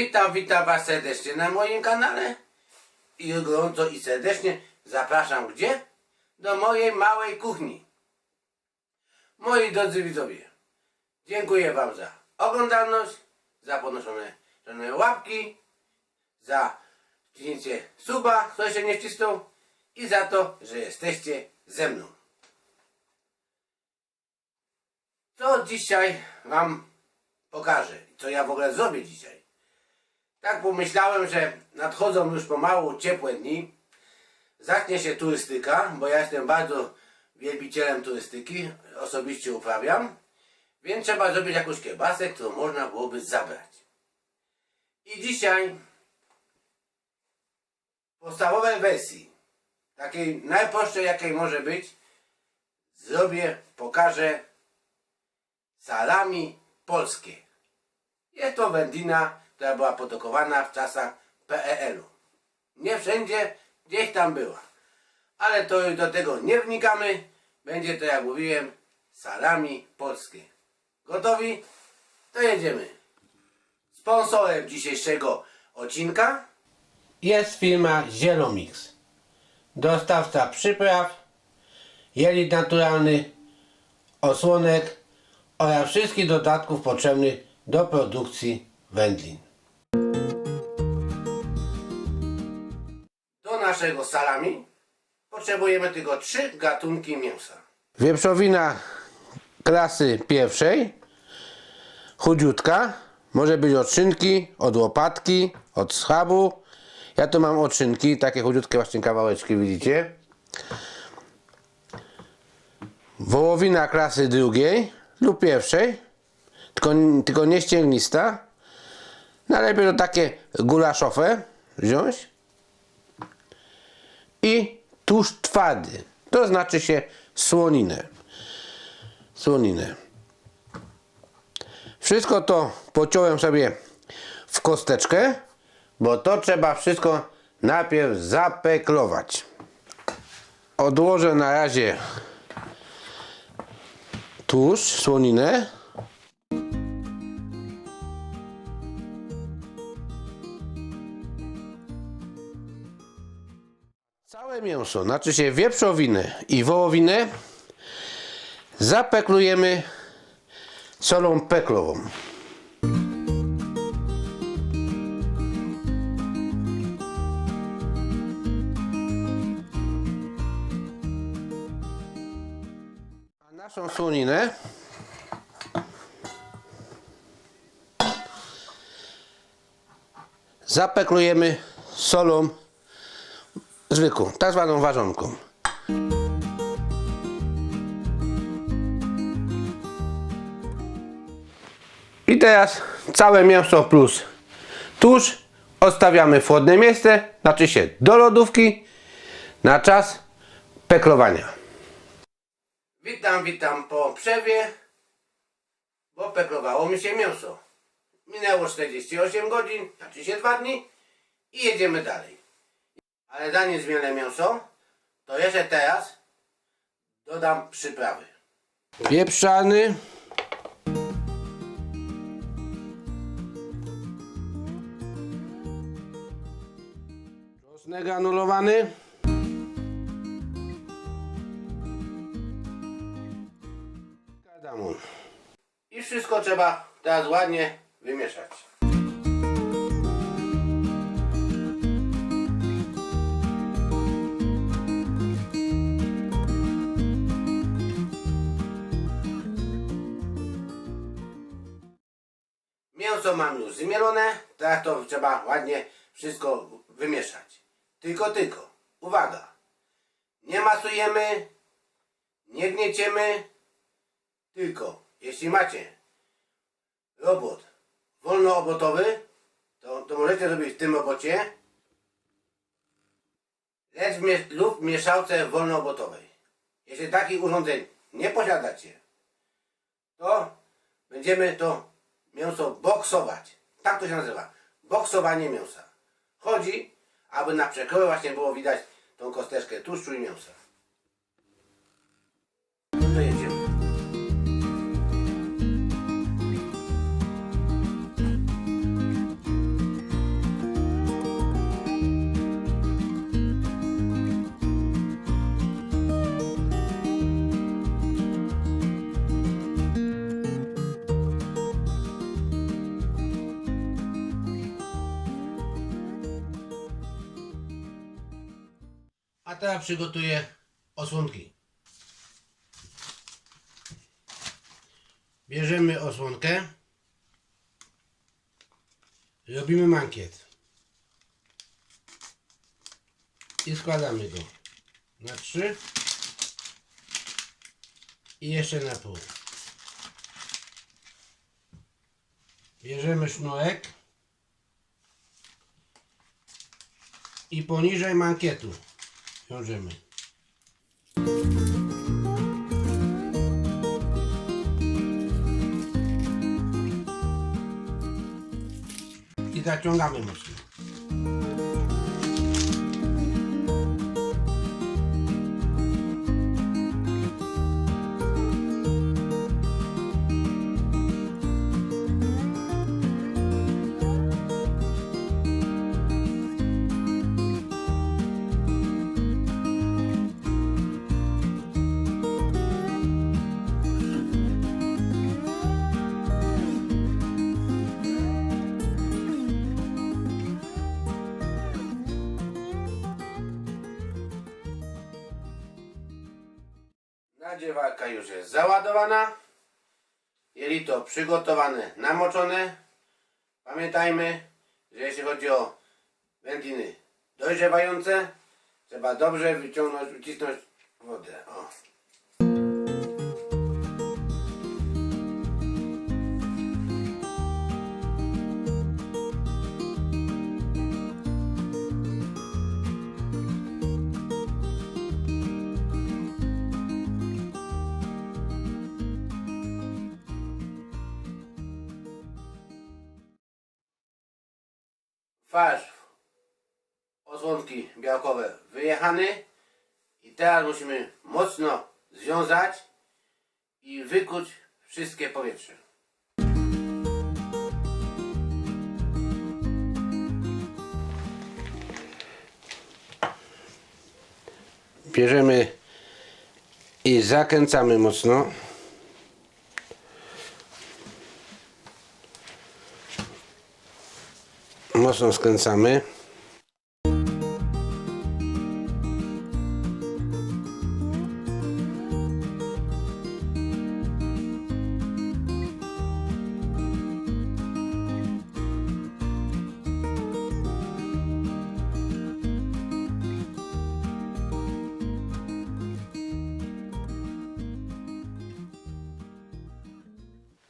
Witam, witam Was serdecznie na moim kanale i gorąco i serdecznie zapraszam gdzie? Do mojej małej kuchni. Moi drodzy widzowie, dziękuję Wam za oglądalność, za podnoszone łapki, za wciśnięcie suba, kto się nie wcisnął i za to, że jesteście ze mną. Co dzisiaj Wam pokażę, co ja w ogóle zrobię dzisiaj. Tak pomyślałem, że nadchodzą już pomału ciepłe dni. Zacznie się turystyka, bo ja jestem bardzo wielbicielem turystyki, osobiście uprawiam. Więc trzeba zrobić jakąś kiełbasę, którą można byłoby zabrać. I dzisiaj w podstawowej wersji, takiej najprostszej jakiej może być, zrobię, pokażę salami polskie. Jest to wędlina, która była produkowana w czasach PEL-u. Nie wszędzie, gdzieś tam była. Ale to już do tego nie wnikamy. Będzie to, jak mówiłem, salami polskie. Gotowi? To jedziemy. Sponsorem dzisiejszego odcinka jest firma Zielomix. Dostawca przypraw, jelit naturalny, osłonek oraz wszystkich dodatków potrzebnych do produkcji wędlin. Naszego salami potrzebujemy tylko trzy gatunki mięsa. Wieprzowina klasy pierwszej, chudziutka, może być od szynki, od łopatki, od schabu. Ja tu mam od szynki, takie chudziutkie właśnie kawałeczki widzicie. Wołowina klasy drugiej lub pierwszej, tylko, tylko nie ścięgnista. Najlepiej to takie gulaszowe wziąć. I tłuszcz twardy, to znaczy się słoninę. Słoninę. Wszystko to pociąłem sobie w kosteczkę, bo to trzeba wszystko najpierw zapeklować. Odłożę na razie tłuszcz, słoninę. Całe mięso, znaczy się wieprzowinę i wołowinę zapeklujemy solą peklową. A naszą słoninę zapeklujemy solą zwykłą, tak zwaną ważonką. I teraz całe mięso plus tłuszcz odstawiamy w chłodne miejsce, znaczy się do lodówki na czas peklowania. Witam, witam po przerwie, bo peklowało mi się mięso. Minęło 48 godzin, znaczy się 2 dni i jedziemy dalej. Ale zanim zmielę mięso, to jeszcze teraz dodam przyprawy. Pieprzany. Czosnek anulowany. Kardamon. I wszystko trzeba teraz ładnie wymieszać. Mięso mam już zmielone, teraz to trzeba ładnie wszystko wymieszać. Tylko, tylko, uwaga, nie masujemy, nie gnieciemy, tylko jeśli macie robot wolnoobotowy, to, to możecie zrobić w tym robocie, lecz w mie- lub w mieszałce wolnoobotowej. Jeśli takich urządzeń nie posiadacie, to będziemy to mięso boksować. Tak to się nazywa. Boksowanie mięsa. Chodzi, aby na przekroju właśnie było widać tą kosteczkę tłuszczu i mięsa. No to jedziemy. A teraz przygotuję osłonki. Bierzemy osłonkę. Robimy mankiet. I składamy go na trzy. I jeszcze na pół. Bierzemy sznurek. I poniżej mankietu wiążemy. I zaciągamy mocno. Nadziewarka już jest załadowana. Jelito przygotowane, namoczone. Pamiętajmy, że jeśli chodzi o wędliny dojrzewające, trzeba dobrze wyciągnąć, ucisnąć wodę. O. Farsz osłonki białkowe wyjechany i teraz musimy mocno związać i wykuć wszystkie powietrze. Bierzemy i zakręcamy mocno. Mocno skręcamy.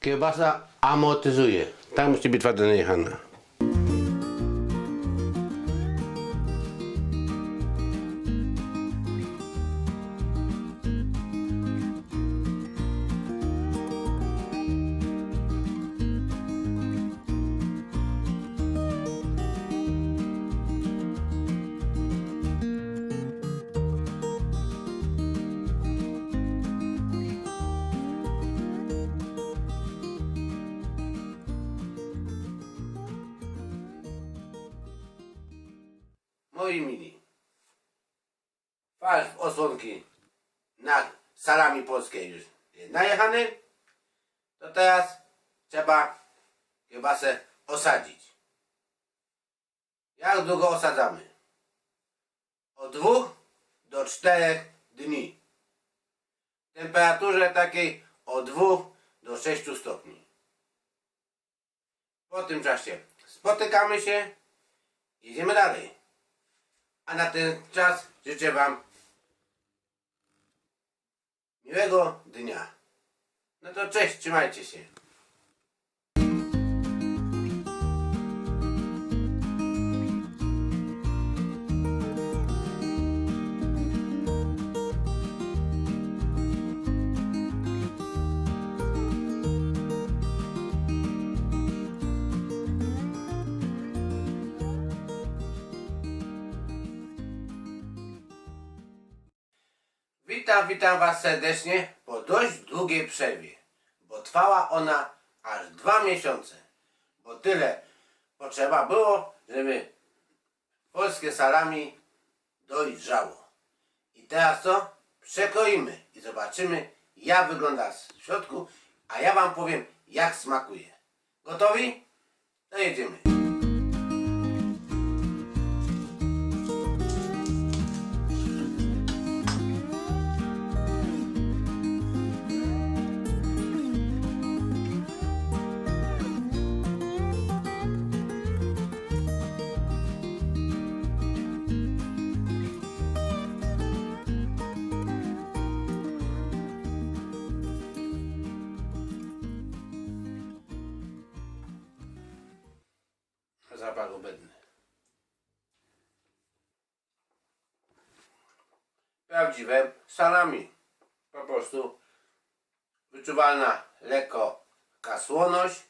Kiełbasa amortyzuje. Tam musi być twarda najechana. Farsz w osłonki na salami polskiej już jest najechany. To teraz trzeba kiełbasę osadzić. Jak długo osadzamy? Od dwóch do czterech dni. W temperaturze takiej od 2 do 6 stopni. Po tym czasie spotykamy się, jedziemy dalej. A na ten czas życzę Wam miłego dnia. No to cześć, trzymajcie się. Witam, witam Was serdecznie po dość długiej przerwie, bo trwała ona aż dwa miesiące, bo tyle potrzeba było, żeby polskie salami dojrzało. I teraz co? Przekroimy i zobaczymy jak wygląda w środku, a ja Wam powiem jak smakuje. Gotowi? To jedziemy. Prawdziwe salami. Po prostu wyczuwalna lekko kasłoność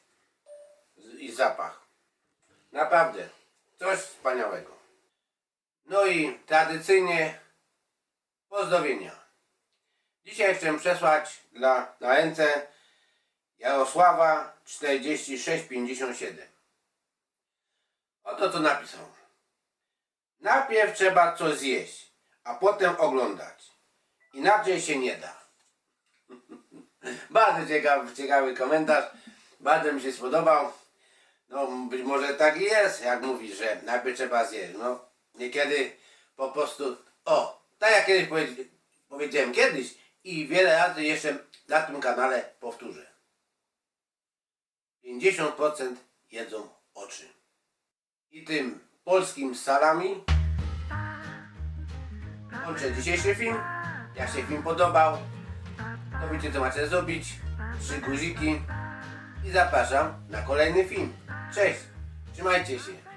i zapach. Naprawdę coś wspaniałego. No i tradycyjnie pozdrowienia. Dzisiaj chcę przesłać dla, na ręce Jarosława 4657. Oto co napisał. Najpierw trzeba coś zjeść, a potem oglądać. Inaczej się nie da. Bardzo ciekawy, ciekawy komentarz. Bardzo mi się spodobał. No być może tak jest, jak mówi, że najpierw trzeba zjeść. No niekiedy po prostu. O, tak jak kiedyś powiedz- powiedziałem kiedyś i wiele razy jeszcze na tym kanale powtórzę. 50% jedzą oczy. I tym polskim salami kończę dzisiejszy film. Jak się film podobał, to wiecie co macie zrobić. Trzy guziki i zapraszam na kolejny film. Cześć, trzymajcie się.